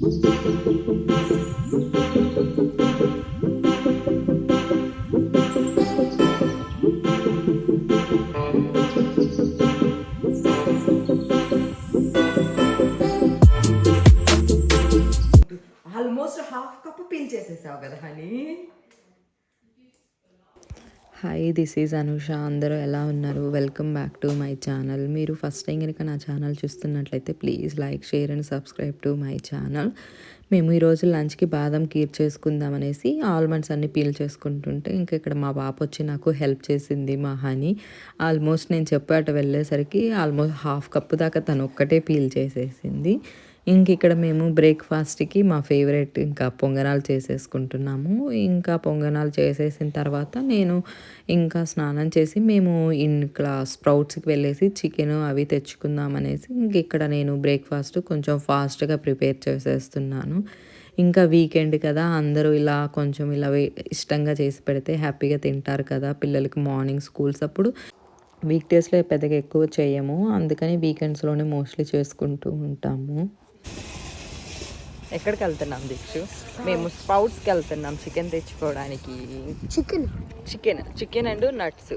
Almost hi this is Anusha అందరూ ఎలా ఉన్నారు? Welcome back to my channel మీరు ఫస్ట్ టైం కనుక నా ఛానల్ చూస్తున్నట్లయితే please like share and subscribe to my channel మేము ఈరోజు లంచ్కి బాదం కీర్ చేసుకుందాం అనేసి ఆల్మండ్స్ అన్ని పీల్ చేసుకుంటుంటే ఇంకా ఇక్కడ మా పాప వచ్చి నాకు హెల్ప్ చేసింది మా హనీ ఆల్మోస్ట్ నేను చెప్పాట వెళ్ళేసరికి ఆల్మోస్ట్ హాఫ్ కప్పు దాకా తను ఒక్కటే పీల్ చేసేసింది. ఇంక ఇక్కడ మేము బ్రేక్ఫాస్ట్కి మా ఫేవరెట్ ఇంకా పొంగనాలు చేసేసుకుంటున్నాము. ఇంకా పొంగనాలు చేసేసిన తర్వాత నేను ఇంకా స్నానం చేసి మేము ఇంకా స్ప్రౌట్స్కి వెళ్ళేసి చికెన్ అవి తెచ్చుకుందాం అనేసి ఇంక ఇక్కడ నేను బ్రేక్ఫాస్ట్ కొంచెం ఫాస్ట్గా ప్రిపేర్ చేసేస్తున్నాను. ఇంకా వీకెండ్ కదా అందరూ ఇలా కొంచెం ఇలా ఇష్టంగా చేసి పెడితే హ్యాపీగా తింటారు కదా పిల్లలకి మార్నింగ్ స్కూల్స్ అప్పుడు. వీక్ డేస్లో పెద్దగా ఎక్కువ చేయము. అందుకని వీకెండ్స్లోనే మోస్ట్లీ చేసుకుంటూ ఉంటాము. ఎక్కడికి వెళ్తున్నాం దీక్షు మేము స్పౌట్స్కి వెళ్తున్నాం చికెన్ తెచ్చుకోవడానికి Chicken. Chicken chicken and nuts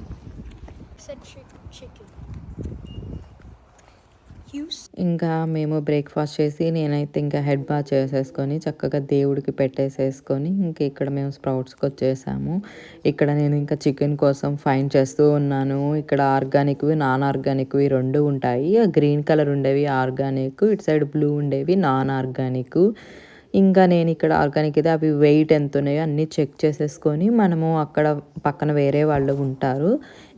said chick- chicken. Use. ఇంకా మేము బ్రేక్ఫాస్ట్ చేసి నేనైతే ఇంకా హెడ్ బాత్ చేసేసుకొని చక్కగా దేవుడికి పెట్టేసేసుకొని ఇంకా ఇక్కడ మేము స్ప్రౌట్స్కి వచ్చేసాము. ఇక్కడ నేను ఇంకా చికెన్ కోసం ఫైన్ చేస్తూ ఉన్నాను. ఇక్కడ ఆర్గానిక్వి నాన్ ఆర్గానిక్వి రెండు ఉంటాయి. గ్రీన్ కలర్ ఉండేవి ఆర్గానిక్ ఇటు సైడ్ బ్లూ ఉండేవి నాన్ ఆర్గానిక్ ఇంకా నేను ఇక్కడ ఆర్గానిక్ అయితే అవి వెయిట్ ఎంత ఉన్నాయో అన్నీ చెక్ చేసేసుకొని మనము అక్కడ పక్కన వేరే వాళ్ళు ఉంటారు.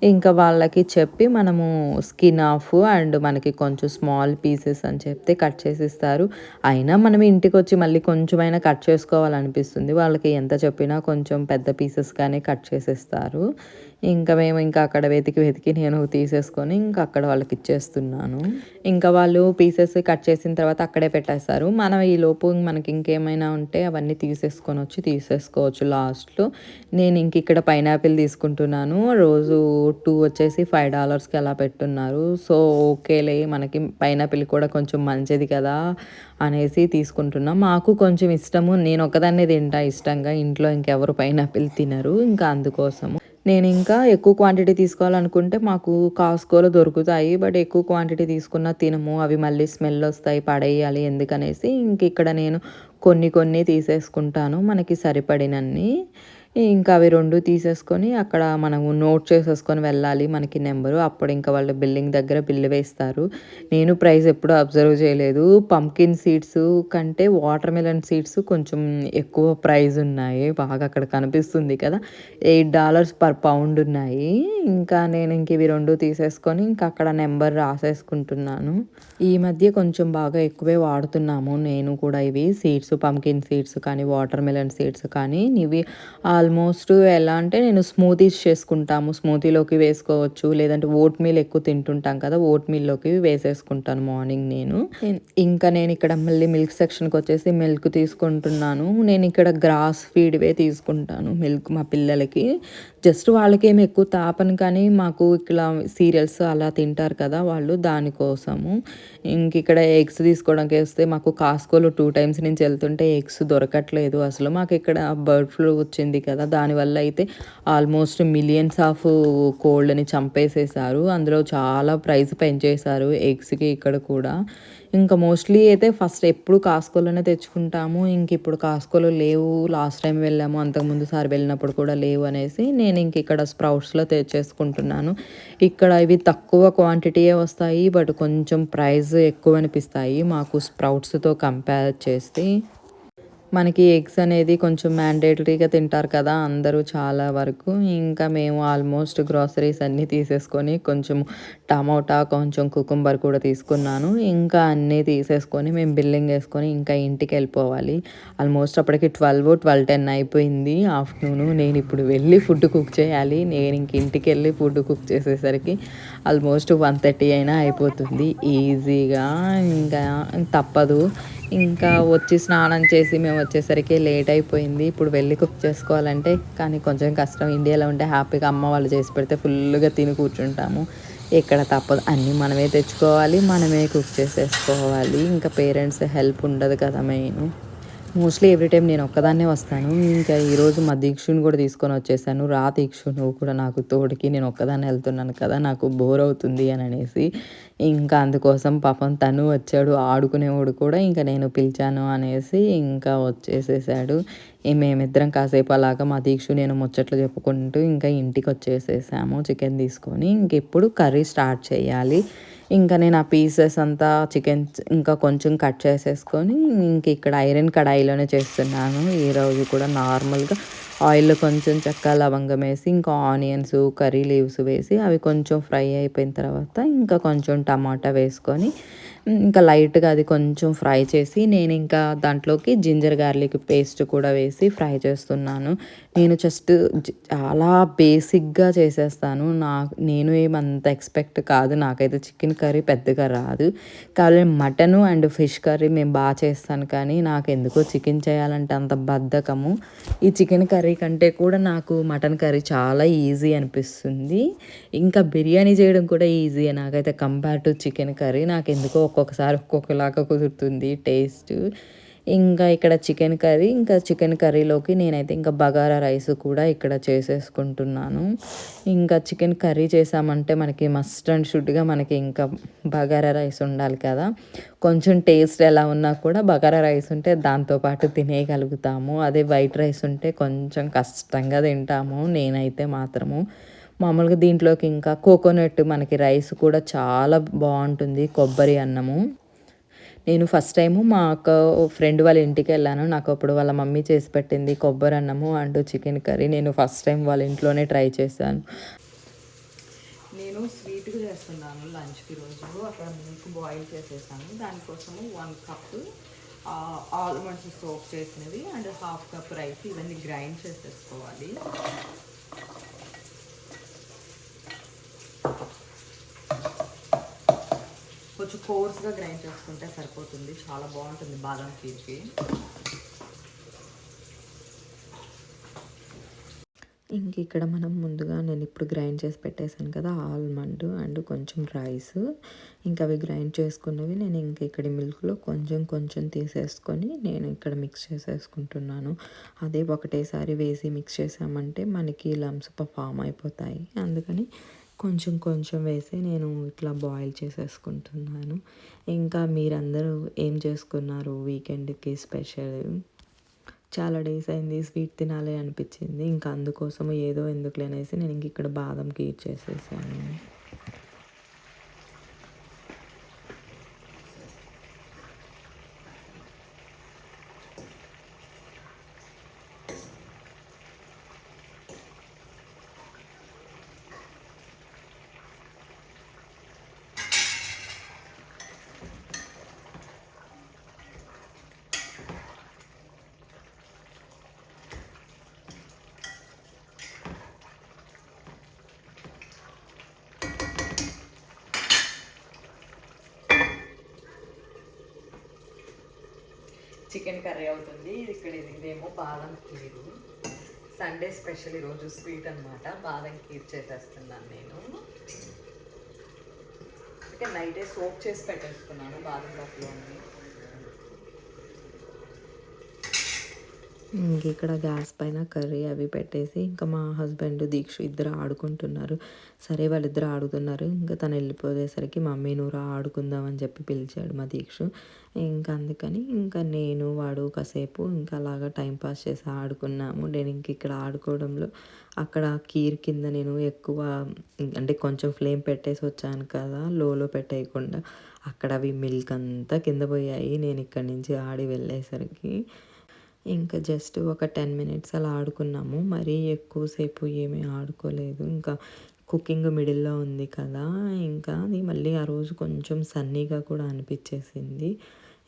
ఇంకా వాళ్ళకి చెప్పి మనము స్కిన్ ఆఫ్ అండ్ మనకి కొంచెం స్మాల్ పీసెస్ అని చెప్తే కట్ చేసిస్తారు. అయినా మనం ఇంటికి వచ్చి మళ్ళీ కొంచెమైనా కట్ చేసుకోవాలనిపిస్తుంది. వాళ్ళకి ఎంత చెప్పినా కొంచెం పెద్ద పీసెస్గానే కట్ చేసేస్తారు. ఇంకా మేము ఇంకా అక్కడ వెతికి వెతికి నేను తీసేసుకొని ఇంకా అక్కడ వాళ్ళకి ఇచ్చేస్తున్నాను. ఇంకా వాళ్ళు పీసెస్ కట్ చేసిన తర్వాత అక్కడే పెట్టేస్తారు. మనం ఈ లోపు మనకి ఇంకేమైనా ఉంటే అవన్నీ తీసేసుకొని వచ్చి తీసేసుకోవచ్చు లాస్ట్లో. నేను ఇంక ఇక్కడ పైనాపిల్ తీసుకుంటున్నాను. రోజు టూ వచ్చేసి ఫైవ్ డాలర్స్కి అలా పెట్టున్నారు. సో ఓకేలే మనకి పైనాపిల్ కూడా కొంచెం మంచిది కదా అనేసి తీసుకుంటున్నాం. మాకు కొంచెం ఇష్టము. నేను ఒకదాన్నే తింటా ఇష్టంగా. ఇంట్లో ఇంకెవరు పైనాపిల్ తినరు. ఇంకా అందుకోసము. నేను ఇంకా ఎక్కువ క్వాంటిటీ తీసుకోవాలనుకుంటే మాకు కాస్కోలో దొరుకుతాయి. బట్ ఎక్కువ క్వాంటిటీ తీసుకున్న తినము. అవి మళ్ళీ స్మెల్ వస్తాయి పడేయాలి ఎందుకనేసి ఇంక ఇక్కడ నేను కొన్ని కొన్ని తీసేసుకుంటాను. మనకి సరిపడినన్ని. ఇంకా అవి రెండు తీసేసుకొని అక్కడ మనము నోట్ చేసేసుకొని వెళ్ళాలి మనకి నెంబరు. అప్పుడు ఇంకా వాళ్ళు బిల్డింగ్ దగ్గర బిల్లు వేస్తారు. నేను ప్రైస్ ఎప్పుడు అబ్జర్వ్ చేయలేదు. పంకిన్ సీడ్స్ కంటే వాటర్ మిలన్ సీడ్స్ కొంచెం ఎక్కువ ప్రైస్ ఉన్నాయి. బాగా అక్కడ కనిపిస్తుంది కదా. ఎయిట్ డాలర్స్ పర్ పౌండ్ ఉన్నాయి. ఇంకా నేను ఇంక ఇవి రెండు తీసేసుకొని ఇంకా అక్కడ నెంబర్ రాసేసుకుంటున్నాను. ఈ మధ్య కొంచెం బాగా ఎక్కువే వాడుతున్నాము. నేను కూడా ఇవి సీడ్స్ పంకిన్ సీడ్స్ కానీ వాటర్ మిలన్ సీడ్స్ కానీ. ఇవి ఆల్మోస్ట్ ఎలా అంటే నేను స్మూతీస్ చేసుకుంటాము. స్మూతీలోకి వేసుకోవచ్చు. లేదంటే ఓట్ మీల్ ఎక్కువ తింటుంటాం కదా ఓట్ మీల్లోకి వేసేసుకుంటాను మార్నింగ్ నేను ఇంకా నేను ఇక్కడ మళ్ళీ మిల్క్ సెక్షన్కి వచ్చేసి మిల్క్ తీసుకుంటున్నాను. నేను ఇక్కడ గ్రాస్ ఫీడ్వే తీసుకుంటాను మిల్క్ మా పిల్లలకి. జస్ట్ వాళ్ళకేం ఎక్కువ తాపను కానీ మాకు ఇక్కడ సీరియల్స్ అలా తింటారు కదా వాళ్ళు దానికోసము. ఇంక ఇక్కడ ఎగ్స్ తీసుకోవడానికి వస్తే మాకు కాస్కోలో టూ టైమ్స్ నుంచి వెళ్తుంటే ఎగ్స్ దొరకట్లేదు అసలు. మాకు ఇక్కడ బర్డ్ ఫ్లూ వచ్చింది కదా దానివల్ల అయితే ఆల్మోస్ట్ మిలియన్స్ ఆఫ్ కోల్డ్ని చంపేసేసారు. అందులో చాలా ప్రైస్ పెంచేశారు ఎగ్స్కి ఇక్కడ కూడా. ఇంకా మోస్ట్లీ అయితే ఫస్ట్ ఎప్పుడు కాస్కోలోనే తెచ్చుకుంటాము. ఇంక ఇప్పుడు కాస్కోలో లేవు. లాస్ట్ టైం వెళ్ళాము. అంతకుముందు సారి వెళ్ళినప్పుడు కూడా లేవు అనేసి నేను ఇంక ఇక్కడ స్ప్రౌట్స్లో తెచ్చేసుకుంటున్నాను. ఇక్కడ ఇవి తక్కువ క్వాంటిటీయే వస్తాయి. బట్ కొంచెం ప్రైస్ ఎక్కువ అనిపిస్తాయి మాకు స్ప్రౌట్స్తో కంపేర్ చేస్తే. మనకి ఎగ్స్ అనేది కొంచెం మ్యాండేటరీగా తింటారు కదా అందరూ చాలా వరకు. ఇంకా మేము ఆల్మోస్ట్ గ్రాసరీస్ అన్నీ తీసేసుకొని కొంచెం టమోటా కొంచెం కుకుంబర్ కూడా తీసుకున్నాను. ఇంకా అన్నీ తీసేసుకొని మేము బిల్లింగ్ వేసుకొని ఇంకా ఇంటికి వెళ్ళిపోవాలి. ఆల్మోస్ట్ అప్పటికి ట్వెల్వ్ ట్వెల్వ్ టెన్ అయిపోయింది ఆఫ్టర్నూన్. నేను ఇప్పుడు వెళ్ళి ఫుడ్ కుక్ చేయాలి. నేను ఇంక ఇంటికి వెళ్ళి ఫుడ్ కుక్ చేసేసరికి ఆల్మోస్ట్ వన్ థర్టీ అయినా అయిపోతుంది. ఈజీగా ఇంకా తప్పదు. ఇంకా వచ్చి స్నానం చేసి మేము వచ్చేసరికి లేట్ అయిపోయింది. ఇప్పుడు వెళ్ళి కుక్ చేసుకోవాలంటే కానీ కొంచెం కష్టం. ఇండియాలో ఉంటే హ్యాపీగా అమ్మ వాళ్ళు చేసి పెడితే ఫుల్గా తిని కూర్చుంటాము. ఇక్కడ తప్పదు. అన్నీ మనమే తెచ్చుకోవాలి మనమే కుక్ చేసేసుకోవాలి. ఇంకా పేరెంట్స్ హెల్ప్ ఉండదు కదా మెయిన్. మోస్ట్లీ ఎవ్రీ టైం నేను ఒక్కదాన్నే వస్తాను. ఇంకా ఈరోజు మా దీక్షుని కూడా తీసుకొని వచ్చేసాను. రా దీక్షు కూడా నాకు తోడికి. నేను ఒక్కదాన్ని వెళ్తున్నాను కదా నాకు బోర్ అవుతుంది అని అనేసి. ఇంకా అందుకోసం పాపం తను వచ్చాడు. ఆడుకునేవాడు కూడా ఇంకా నేను పిలిచాను అనేసి ఇంకా వచ్చేసేసాడు. మేమిద్దరం కాసేపు అలాగా మా దీక్షు నేను ముచ్చట్లు చెప్పుకుంటూ ఇంకా ఇంటికి వచ్చేసేసాము చికెన్ తీసుకొని. ఇంక ఇప్పుడు కర్రీ స్టార్ట్ చేయాలి. ఇంకా నేను ఆ పీసెస్ అంతా చికెన్ ఇంకా కొంచెం కట్ చేసేసుకొని ఇంక ఇక్కడ ఐరన్ కడాయిలోనే చేస్తున్నాను. ఈరోజు కూడా నార్మల్గా ఆయిల్లో కొంచెం చెక్క లవంగం వేసి ఇంకా ఆనియన్స్ కర్రీ లీవ్స్ వేసి అవి కొంచెం ఫ్రై అయిపోయిన తర్వాత ఇంకా కొంచెం టమాటా వేసుకొని ఇంకా లైట్గా అది కొంచెం ఫ్రై చేసి నేను ఇంకా దాంట్లోకి జింజర్ గార్లిక్ పేస్ట్ కూడా వేసి ఫ్రై చేస్తున్నాను. నేను జస్ట్ చాలా బేసిక్గా చేసేస్తాను. నా నేను ఏమంత ఎక్స్పెక్ట్ కాదు. నాకైతే చికెన్ కర్రీ పెద్దగా రాదు. కానీ మటను అండ్ ఫిష్ కర్రీ మేము బాగా చేస్తాను కానీ నాకు ఎందుకో చికెన్ చేయాలంటే అంత బద్ధకము. ఈ చికెన్ కర్రీ కంటే కూడా నాకు మటన్ కర్రీ చాలా ఈజీ అనిపిస్తుంది. ఇంకా బిర్యానీ చేయడం కూడా ఈజీ నాకైతే కంపేర్ టు చికెన్ కర్రీ. నాకు ఎందుకో ఒక్కొక్కసారి ఒక్కొక్కలాగా కుదురుతుంది టేస్ట్. ఇంకా ఇక్కడ చికెన్ కర్రీ ఇంకా చికెన్ కర్రీలోకి నేనైతే ఇంకా బగారా రైస్ కూడా ఇక్కడ చేసేసుకుంటున్నాను. ఇంకా చికెన్ కర్రీ చేసామంటే మనకి మస్ట్ అండ్ షుడ్గా మనకి ఇంకా బగారా రైస్ ఉండాలి కదా. కొంచెం టేస్ట్ ఎలా ఉన్నా కూడా బగారా రైస్ ఉంటే దాంతోపాటు తినేయగలుగుతాము. అదే వైట్ రైస్ ఉంటే కొంచెం కష్టంగా తింటాము నేనైతే మాత్రము. మామూలుగా దీంట్లోకి ఇంకా కోకోనట్ మనకి రైస్ కూడా చాలా బాగుంటుంది కొబ్బరి అన్నము. నేను ఫస్ట్ టైము మా అక్క ఫ్రెండ్ వాళ్ళ ఇంటికి వెళ్ళాను. నాకు అప్పుడు వాళ్ళ మమ్మీ చేసి పెట్టింది కొబ్బరి అన్నము అండ్ చికెన్ కర్రీ. నేను ఫస్ట్ టైం వాళ్ళ ఇంట్లోనే ట్రై చేశాను. నేను స్వీట్గా చేస్తున్నాను లంచ్కి రోజు. అక్కడ మిల్క్ బాయిల్ చేసేసాను. దానికోసము వన్ కప్ ఆల్మండ్స్ సోప్ చేసినవి అండ్ హాఫ్ కప్ రైస్. ఇవన్నీ గ్రైండ్ చేసేసుకోవాలి. కొంచెం కోర్స్గా గ్రైండ్ చేసుకుంటే సరిపోతుంది. చాలా బాగుంటుంది బాదం కీర్కి ఇంక ఇక్కడ మనం ముందుగా నేను ఇప్పుడు గ్రైండ్ చేసి పెట్టేశాను కదా ఆల్మండ్ అండ్ కొంచెం రైస్. ఇంకా అవి గ్రైండ్ చేసుకున్నవి నేను ఇంక ఇక్కడ మిల్క్లో కొంచెం కొంచెం తీసేసుకొని నేను ఇక్కడ మిక్స్ చేసేసుకుంటున్నాను. అదే ఒకటేసారి వేసి మిక్స్ చేసామంటే మనకి లంప్స్ ఫామ్ అయిపోతాయి. అందుకని కొంచెం కొంచెం వేసి నేను ఇట్లా బాయిల్ చేసేసుకుంటున్నాను. ఇంకా మీరందరూ ఏం చేసుకున్నారు వీకెండ్కి స్పెషల్ చాలా డేస్ అయింది స్వీట్ తినాలి అనిపించింది. ఇంకా అందుకోసం ఏదో ఎందుకులే అనేసి నేను ఇంక ఇక్కడ బాదం కీర్ చేసేసాను. చికెన్ కర్రీ అవుతుంది. ఇక్కడ ఇది ఇదేమో బాదం కీరు. సండే స్పెషల్ ఈరోజు స్వీట్ అనమాట బాదం కీర్ చేసేస్తున్నాను నేను. అంటే నైటే సోప్ చేసి పెట్టేసుకున్నాను బాదం పప్పులోని. ఇంక ఇక్కడ గ్యాస్ పైన కర్రీ అవి పెట్టేసి ఇంకా మా హస్బెండ్ దీక్ష ఇద్దరు ఆడుకుంటున్నారు. సరే వాళ్ళిద్దరు ఆడుతున్నారు. ఇంకా తను వెళ్ళిపోయేసరికి మమ్మీ నువ్వు రా ఆడుకుందాం అని చెప్పి పిలిచాడు మా దీక్ష. ఇంకా అందుకని ఇంకా నేను వాడు కాసేపు ఇంకా అలాగా టైం పాస్ చేసి ఆడుకున్నాము. నేను ఇంక ఇక్కడ ఆడుకోవడంలో అక్కడ కీర్ కింద నేను ఎక్కువ అంటే కొంచెం ఫ్లేమ్ పెట్టేసి వచ్చాను కదా లోలో పెట్టేయకుండా అక్కడ అవి మిల్క్ అంతా కింద పోయాయి. నేను ఇక్కడి నుంచి ఆడి వెళ్ళేసరికి ఇంకా జస్ట్ ఒక టెన్ మినిట్స్ అలా ఆడుకున్నాము. మరీ ఎక్కువసేపు ఏమీ ఆడుకోలేదు. ఇంకా కుకింగ్ మిడిల్లో ఉంది కదా. ఇంకా అది మళ్ళీ ఆ రోజు కొంచెం సన్నీగా కూడా అనిపించేసింది.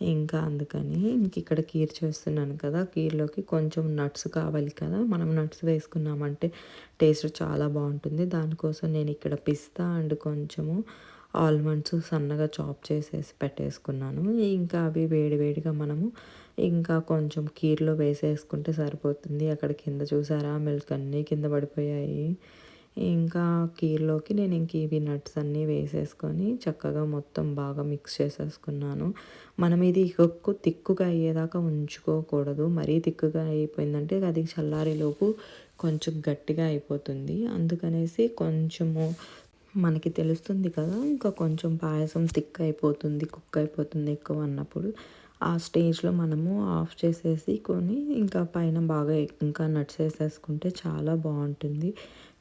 ఇంకా అందుకని ఇంక ఇక్కడ కీర్ చేస్తున్నాను కదా. కీర్లోకి కొంచెం నట్స్ కావాలి కదా. మనం నట్స్ వేసుకున్నామంటే టేస్ట్ చాలా బాగుంటుంది. దానికోసం నేను ఇక్కడ పిస్తా అండ్ కొంచెము ఆల్మండ్స్ సన్నగా చాప్ చేసేసి పెట్టేసుకున్నాను. ఇంకా అవి వేడి వేడిగా మనము ఇంకా కొంచెం కీర్లో వేసేసుకుంటే సరిపోతుంది. అక్కడ కింద చూసారా? మిల్క్ అన్నీ కింద పడిపోయాయి. ఇంకా కీర్లోకి నేను ఇంక ఇవి నట్స్ అన్నీ వేసేసుకొని చక్కగా మొత్తం బాగా మిక్స్ చేసేసుకున్నాను. మనం ఇది ఎక్కువ తిక్కుగా అయ్యేదాకా ఉంచుకోకూడదు. మరీ తిక్కుగా అయిపోయిందంటే అది చల్లారేలోపు కొంచెం గట్టిగా అయిపోతుంది. అందుకనేసి కొంచెము మనకి తెలుస్తుంది కదా ఇంకా కొంచెం పాయసం థిక్ అయిపోతుంది కుక్ అయిపోతుంది ఎక్కువ అన్నప్పుడు. ఆ స్టేజ్లో మనము ఆఫ్ చేసేసి కొని ఇంకా పైన బాగా ఇంకా నట్స్ వేసేసుకుంటే చాలా బాగుంటుంది.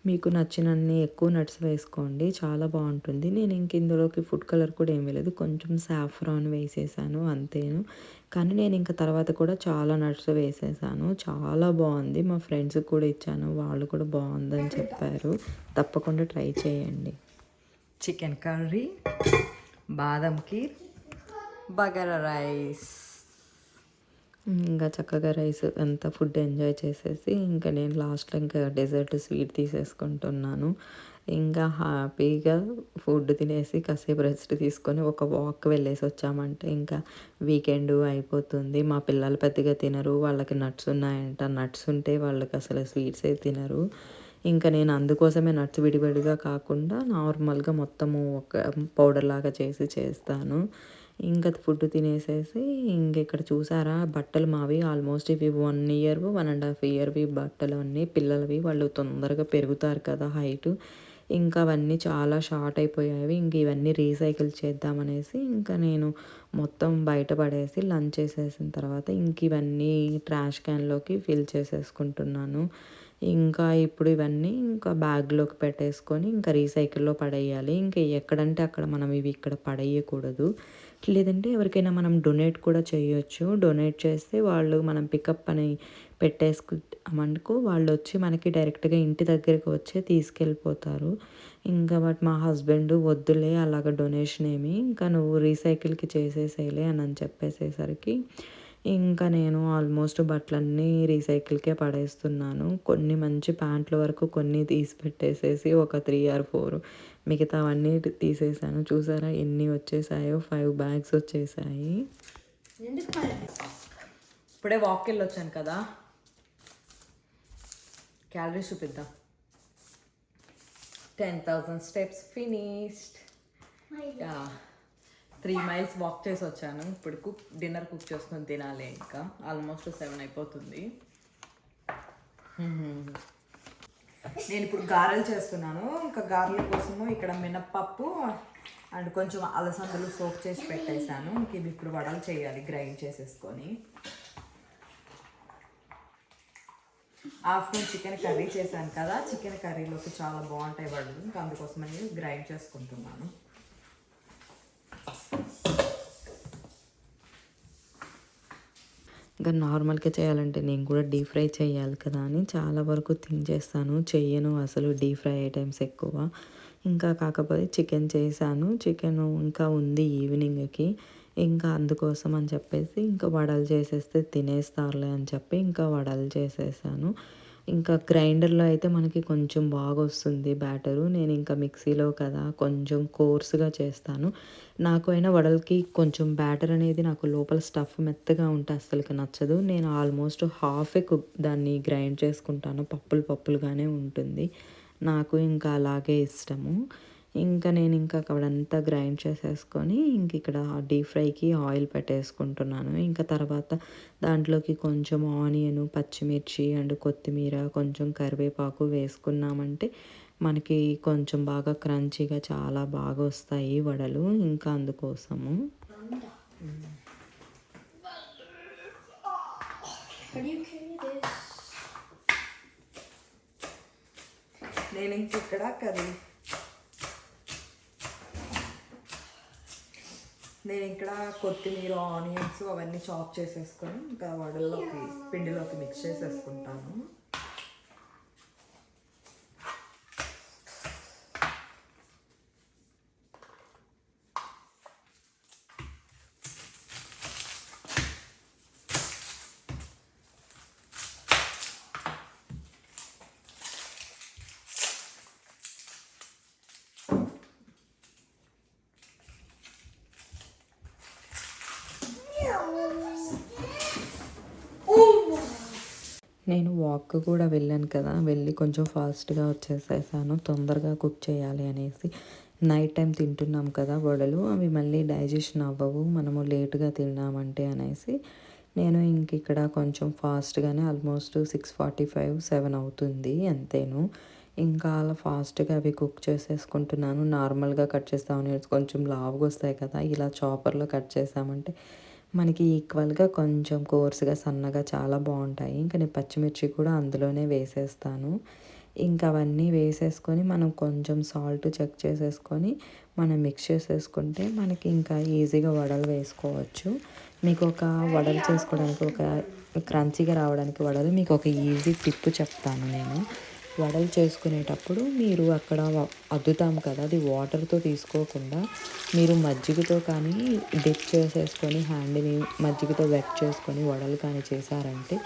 మీకు నచ్చినన్ని ఎక్కువ నట్స్ వేసుకోండి చాలా బాగుంటుంది. నేను ఇంక ఇందులోకి ఫుడ్ కలర్ కూడా ఏమీ లేదు కొంచెం సాఫ్రాన్ వేసేసాను అంతేను. కానీ నేను ఇంకా తర్వాత కూడా చాలా నట్స్ వేసేసాను. చాలా బాగుంది. మా ఫ్రెండ్స్కి కూడా ఇచ్చాను. వాళ్ళు కూడా బాగుందని చెప్పారు. తప్పకుండా ట్రై చేయండి. చికెన్ కర్రీ బాదం కీర్ బగారా రైస్. ఇంకా చక్కగా రైస్ అంతా ఫుడ్ ఎంజాయ్ చేసేసి ఇంకా నేను లాస్ట్లో ఇంకా డెజర్ట్ స్వీట్ తీసేసుకుంటున్నాను. ఇంకా హ్యాపీగా ఫుడ్ తినేసి కాసేపు రెస్ట్ తీసుకొని ఒక వాక్ వెళ్ళేసి వచ్చామంటే ఇంకా వీకెండ్ అయిపోతుంది. మా పిల్లలు పెద్దగా తినరు వాళ్ళకి నట్స్ ఉన్నాయంట. నట్స్ ఉంటే వాళ్ళకి అసలు స్వీట్స్ అయితే తినరు. ఇంకా నేను అందుకోసమే నట్స్ విడివిడిగా కాకుండా నార్మల్గా మొత్తము ఒక పౌడర్ లాగా చేసి చేస్తాను. ఇంకా ఫుడ్ తినేసేసి ఇంక ఇక్కడ చూసారా? బట్టలు మావి ఆల్మోస్ట్ ఇవి one year one and half ఇయర్వి బట్టలు అన్నీ పిల్లలవి వాళ్ళు తొందరగా పెరుగుతారు కదా హైట్ ఇంకా అవన్నీ చాలా షార్ట్ అయిపోయాయి. ఇంక ఇవన్నీ రీసైకిల్ చేద్దామనేసి ఇంకా నేను మొత్తం బయటపడేసి లంచ్ చేసేసిన తర్వాత ఇంక ఇవన్నీ ట్రాష్ క్యాన్లోకి ఫిల్ చేసేసుకుంటున్నాను. ఇంకా ఇప్పుడు ఇవన్నీ ఇంకా బ్యాగ్లోకి పెట్టేసుకొని ఇంకా రీసైకిల్లో పడేయాలి. ఇంకా ఎక్కడంటే అక్కడ మనం ఇవి ఇక్కడ పడేయకూడదు. లేదంటే ఎవరికైనా మనం డొనేట్ కూడా చేయొచ్చు. డొనేట్ చేస్తే వాళ్ళు మనం పికప్ అని పెట్టేసుకుంటామనుకో వాళ్ళు వచ్చి మనకి డైరెక్ట్గా ఇంటి దగ్గరికి వచ్చి తీసుకెళ్ళిపోతారు. ఇంకా బట్ మా హస్బెండ్ వద్దులే అలాగ డొనేషన్ ఏమి ఇంకా నువ్వు రీసైకిల్కి చేసేసేయలే అని అని చెప్పేసేసరికి ఇంకా నేను ఆల్మోస్ట్ బట్టలన్నీ రీసైకిల్కే పడేస్తున్నాను. కొన్ని మంచి ప్యాంట్ల వరకు కొన్ని తీసి పెట్టేసేసి ఒక త్రీ ఆర్ ఫోర్ మిగతావన్నీ తీసేసాను. చూసారా? ఎన్ని వచ్చేసాయో? ఫైవ్ బ్యాగ్స్ వచ్చేసాయి. ఇప్పుడే వాక్ వెళ్ళి వచ్చాను కదా. క్యాలరీస్ చూపిద్దాం. Ten thousand steps finished three miles walk చేసి వచ్చాను. ఇప్పుడు కుక్ డిన్నర్ కుక్ చేసుకొని తినాలి ఇంకా. ఆల్మోస్ట్ సెవెన్ అయిపోతుంది. నేను ఇప్పుడు గారెలు చేస్తున్నాను. ఇంకా గారెల కోసము ఇక్కడ మినప్పప్పు అండ్ కొంచెం అలసందలు సోక్ చేసి పెట్టేశాను. ఇంక ఇవి ఇప్పుడు వడలు చేయాలి గ్రైండ్ చేసేసుకొని. ఆఫ్టర్నూన్ చికెన్ కర్రీ చేశాను కదా చికెన్ కర్రీలోకి చాలా బాగుంటాయి వడలు. ఇంకా అందుకోసమని గ్రైండ్ చేసుకుంటున్నాను. ఇంకా నార్మల్గా చేయాలంటే నేను కూడా డీప్ ఫ్రై చేయాలి కదా అని చాలా వరకు థింక్ చేస్తాను. చెయ్యను అసలు డీప్ ఫ్రై ఐటమ్స్ ఎక్కువ. ఇంకా కాకపోతే చికెన్ చేశాను. చికెన్ ఇంకా ఉంది ఈవినింగ్కి. ఇంకా అందుకోసం అని చెప్పేసి ఇంకా వడలు చేసేస్తే తినేస్తారులే అని చెప్పి ఇంకా వడలు చేసేసాను. ఇంకా గ్రైండర్లో అయితే మనకి కొంచెం బాగా వస్తుంది బ్యాటరు. నేను ఇంకా మిక్సీలో కదా కొంచెం కోర్సుగా చేస్తాను. నాకు అయినా వడలకి కొంచెం బ్యాటర్ అనేది నాకు లోపల స్టఫ్ మెత్తగా ఉంటే అస్సలకి నచ్చదు. నేను ఆల్మోస్ట్ హాఫే కుక్ దాన్ని గ్రైండ్ చేసుకుంటాను. పప్పులు పప్పులుగానే ఉంటుంది. నాకు ఇంకా అలాగే ఇష్టము. ఇంకా నేను ఇంకా అక్కడంతా గ్రైండ్ చేసేసుకొని ఇంక ఇక్కడ డీప్ ఫ్రైకి ఆయిల్ పెట్టేసుకుంటున్నాను. ఇంకా తర్వాత దాంట్లోకి కొంచెం ఆనియన్ పచ్చిమిర్చి అండ్ కొత్తిమీర కొంచెం కరివేపాకు వేసుకున్నామంటే మనకి కొంచెం బాగా క్రంచీగా చాలా బాగా వస్తాయి వడలు ఇంకా అందుకోసము. నేను ఇంక ఇక్కడ కర్రీ నేను ఇక్కడ కొత్తిమీర ఆనియన్స్ అవన్నీ చాప్ చేసేసుకొని ఇంకా వడల్లోకి పిండిలోకి మిక్స్ చేసేసుకుంటాను. నేను వాక్ కూడా వెళ్ళాను కదా వెళ్ళి కొంచెం ఫాస్ట్గా వచ్చేసేసాను తొందరగా కుక్ చేయాలి అనేసి. నైట్ టైం తింటున్నాం కదా వడలు అవి మళ్ళీ డైజెషన్ అవ్వవు మనము లేటుగా తిన్నామంటే అనేసి. నేను ఇంక ఇక్కడ కొంచెం ఫాస్ట్గానే almost six forty five seven అవుతుంది అంతేను. ఇంకా అలా ఫాస్ట్గా అవి కుక్ చేసేసుకుంటున్నాను. నార్మల్గా కట్ చేస్తామని కొంచెం లావుగా వస్తాయి కదా ఇలా చాపర్లో కట్ చేసామంటే మనకి ఈక్వల్గా కొంచెం కోర్సుగా సన్నగా చాలా బాగుంటాయి. ఇంకా నేను పచ్చిమిర్చి కూడా అందులోనే వేసేస్తాను. ఇంకా అవన్నీ వేసేసుకొని మనం కొంచెం సాల్ట్ చెక్ చేసేసుకొని మనం మిక్స్ చేసేసుకుంటే మనకి ఇంకా ఈజీగా వడలు వేసుకోవచ్చు. మీకు ఒక వడలు చేసుకోవడానికి ఒక క్రంచీగా రావడానికి వడలు మీకు ఒక ఈజీ టిప్ చెప్తాను నేను. వడలు చేసుకునేటప్పుడు మీరు అక్కడ అద్దుతాం కదా అది వాటర్తో తీసుకోకుండా మీరు మజ్జిగతో కానీ డిప్ చేసేసుకొని హ్యాండ్ని మజ్జిగతో వెట్ చేసుకొని వడలు కానీ చేశారంటే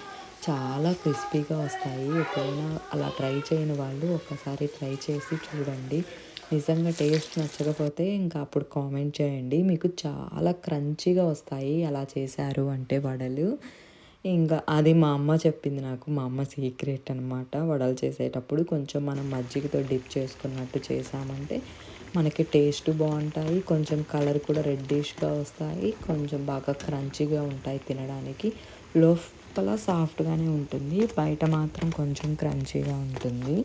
చాలా క్రిస్పీగా వస్తాయి. ఎప్పుడైనా అలా ట్రై చేయని వాళ్ళు ఒకసారి ట్రై చేసి చూడండి. నిజంగా టేస్ట్ నచ్చకపోతే ఇంకా అప్పుడు కామెంట్ చేయండి. మీకు చాలా క్రంచీగా వస్తాయి అలా చేశారు అంటే వడలు. ఇంకా అది మా అమ్మ చెప్పింది నాకు. మా అమ్మ సీక్రెట్ అనమాట వడలు చేసేటప్పుడు కొంచెం మనం మజ్జిగతో డిప్ చేసుకున్నట్టు చేసామంటే మనకి టేస్ట్ బాగుంటాయి. కొంచెం కలర్ కూడా రెడ్డిష్గా వస్తాయి. కొంచెం బాగా క్రంచీగా ఉంటాయి తినడానికి. లోపల సాఫ్ట్గానే ఉంటుంది. బయట మాత్రం కొంచెం క్రంచీగా ఉంటుంది.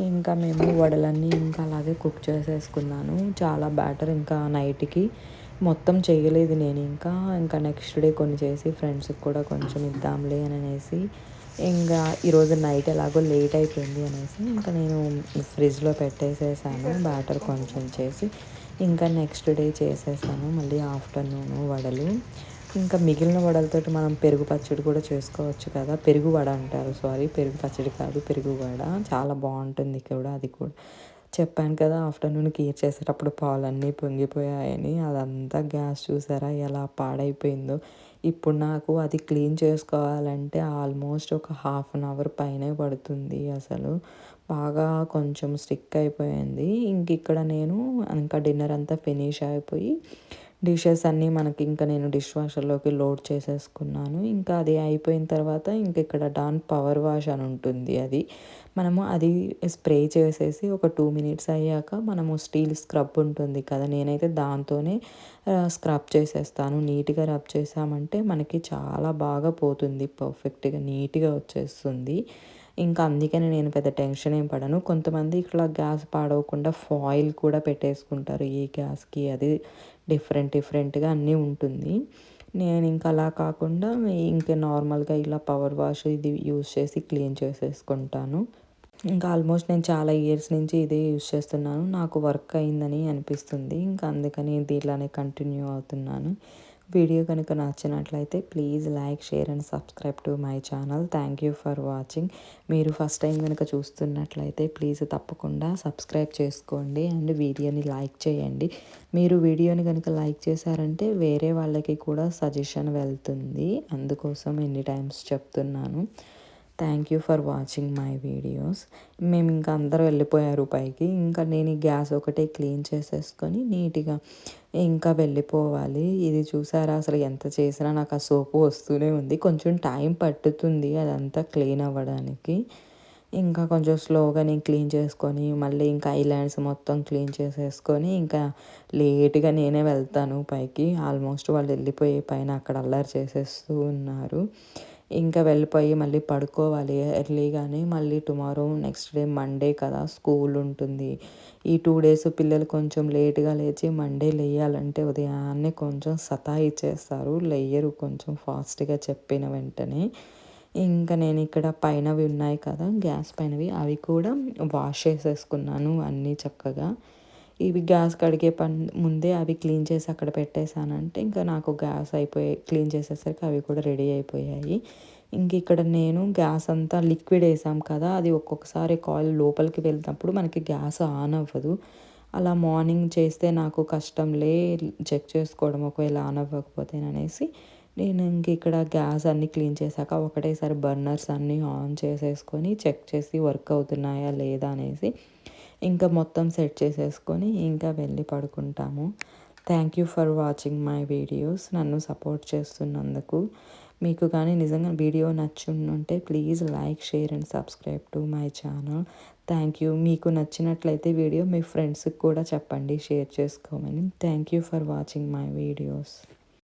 ఇంకా మేము వడలన్నీ ఇంకా అలాగే కుక్ చేసేసుకున్నాను. చాలా బ్యాటర్ ఇంకా నైట్కి మొత్తం చేయలేదు నేను ఇంకా. ఇంకా నెక్స్ట్ డే కొన్ని చేసి ఫ్రెండ్స్కి కూడా కొంచెం ఇద్దాంలే అని అనేసి ఇంకా ఈరోజు నైట్ ఎలాగో లేట్ అయిపోయింది అనేసి ఇంకా నేను ఫ్రిడ్జ్లో పెట్టేసేసాను. బ్యాటర్ కొంచెం చేసి ఇంకా నెక్స్ట్ డే చేసేసాను. మళ్ళీ ఆఫ్టర్నూన్ వడలు. ఇంకా మిగిలిన వడలతోటి మనం పెరుగు పచ్చడి కూడా చేసుకోవచ్చు కదా. పెరుగు వడ అంటారు సారీ పెరుగు పచ్చడి కాదు పెరుగు వడ. చాలా బాగుంటుంది కూడా అది కూడా. చెప్పాను కదా ఆఫ్టర్నూన్ కీర్ చేసేటప్పుడు పాలన్నీ పొంగిపోయాయని. అదంతా గ్యాస్ చూసారా ఎలా పాడైపోయిందో. ఇప్పుడు నాకు అది క్లీన్ చేసుకోవాలంటే ఆల్మోస్ట్ ఒక హాఫ్ అన్ అవర్ పైనే పడుతుంది అసలు. బాగా కొంచెం స్టిక్ అయిపోయింది. ఇంక ఇక్కడ నేను ఇంకా డిన్నర్ అంతా ఫినిష్ అయిపోయి డిషెస్ అన్నీ మనకి ఇంకా నేను డిష్ వాషర్లోకి లోడ్ చేసేసుకున్నాను. ఇంకా అది అయిపోయిన తర్వాత ఇంక ఇక్కడ డాన్ పవర్ వాష్ అని ఉంటుంది అది. మనము అది స్ప్రే చేసేసి ఒక టూ మినిట్స్ అయ్యాక మనము స్టీల్ స్క్రబ్ ఉంటుంది కదా నేనైతే దాంతోనే స్క్రబ్ చేసేస్తాను. నీట్గా రబ్ చేసామంటే మనకి చాలా బాగా పోతుంది పర్ఫెక్ట్గా నీట్గా వచ్చేస్తుంది. ఇంకా అందుకని నేను పెద్ద టెన్షన్ ఏం పడను. కొంతమంది ఇట్లా గ్యాస్ పాడవకుండా ఫాయిల్ కూడా పెట్టేసుకుంటారు ఈ గ్యాస్కి అది డిఫరెంట్ డిఫరెంట్గా అన్నీ ఉంటుంది. నేను ఇంకా అలా కాకుండా ఇంకా నార్మల్గా ఇలా పవర్ వాష్ ఇది యూస్ చేసి క్లీన్ చేసేసుకుంటాను. ఇంకా ఆల్మోస్ట్ నేను చాలా ఇయర్స్ నుంచి ఇదే యూస్ చేస్తున్నాను. నాకు వర్క్ అయిందని అనిపిస్తుంది. ఇంకా అందుకని దీంట్లోనే కంటిన్యూ అవుతున్నాను. వీడియో కనుక నచ్చినట్లయితే please like share and subscribe to my channel. Thank you for watching మీరు ఫస్ట్ టైం కనుక చూస్తున్నట్లయితే ప్లీజ్ తప్పకుండా సబ్స్క్రైబ్ చేసుకోండి అండ్ వీడియోని లైక్ చేయండి. మీరు వీడియోని కనుక లైక్ చేశారంటే వేరే వాళ్ళకి కూడా సజెషన్ వెళ్తుంది. అందుకోసం ఎన్ని టైమ్స్ చెప్తున్నాను. Thank you for watching my videos మేము ఇంకా అందరూ వెళ్ళిపోయారు పైకి. ఇంకా నేను ఈ గ్యాస్ ఒకటే క్లీన్ చేసేసుకొని నీట్గా ఇంకా వెళ్ళిపోవాలి. ఇది చూసారా? అసలు ఎంత చేసినా నాకు ఆ సోపు వస్తూనే ఉంది. కొంచెం టైం పట్టుతుంది అదంతా క్లీన్ అవ్వడానికి. ఇంకా కొంచెం స్లోగా నేను క్లీన్ చేసుకొని మళ్ళీ ఇంకా ఐలాండ్స్ మొత్తం క్లీన్ చేసేసుకొని ఇంకా లేట్గా నేనే వెళ్తాను పైకి. ఆల్మోస్ట్ వాళ్ళు వెళ్ళిపోయి పైన అక్కడ అల్లరి చేసేస్తూ ఉన్నారు. ఇంకా వెళ్ళిపోయి మళ్ళీ పడుకోవాలి ఎర్లీగానే మళ్ళీ టుమారో నెక్స్ట్ డే మండే కదా స్కూల్ ఉంటుంది. ఈ టూ డేస్ పిల్లలు కొంచెం లేట్గా లేచి మండే లేయాలంటే ఉదయాన్నే కొంచెం సతాయిచ్చేస్తారు లేయరు కొంచెం ఫాస్ట్గా చెప్పిన వెంటనే. ఇంకా నేను ఇక్కడ పైనవి ఉన్నాయి కదా గ్యాస్ పైనవి అవి కూడా వాష్ చేసేసుకున్నాను అన్నీ చక్కగా. ఇవి గ్యాస్ కడిగే పని ముందే అవి క్లీన్ చేసి అక్కడ పెట్టేశానంటే ఇంకా నాకు గ్యాస్ అయిపోయి క్లీన్ చేసేసరికి అవి కూడా రెడీ అయిపోయాయి. ఇంక ఇక్కడ నేను గ్యాస్ అంతా లిక్విడ్ వేసాం కదా అది ఒక్కొక్కసారి కాయిల్ లోపలికి వెళ్తున్నప్పుడు మనకి గ్యాస్ ఆన్ అవ్వదు. అలా మార్నింగ్ చేస్తే నాకు కష్టంలే చెక్ చేసుకోవడం ఒకవేళ ఆన్ అవ్వకపోతే అనేసి నేను ఇంక ఇక్కడ గ్యాస్ అన్నీ క్లీన్ చేశాక ఒకటేసారి బర్నర్స్ అన్నీ ఆన్ చేసేసుకొని చెక్ చేసి వర్క్ అవుతున్నాయా లేదా అనేసి ఇంకా మొత్తం సెట్ చేసేసుకొని ఇంకా వెళ్ళి పడుకుంటాము. Thank you for watching my videos నన్ను సపోర్ట్ చేస్తున్నందుకు. మీకు కానీ నిజంగా వీడియో నచ్చి ఉంటే please like share and subscribe to my channel thank you మీకు నచ్చినట్లయితే వీడియో మీ ఫ్రెండ్స్కి కూడా చెప్పండి షేర్ చేసుకోమని. Thank you for watching my videos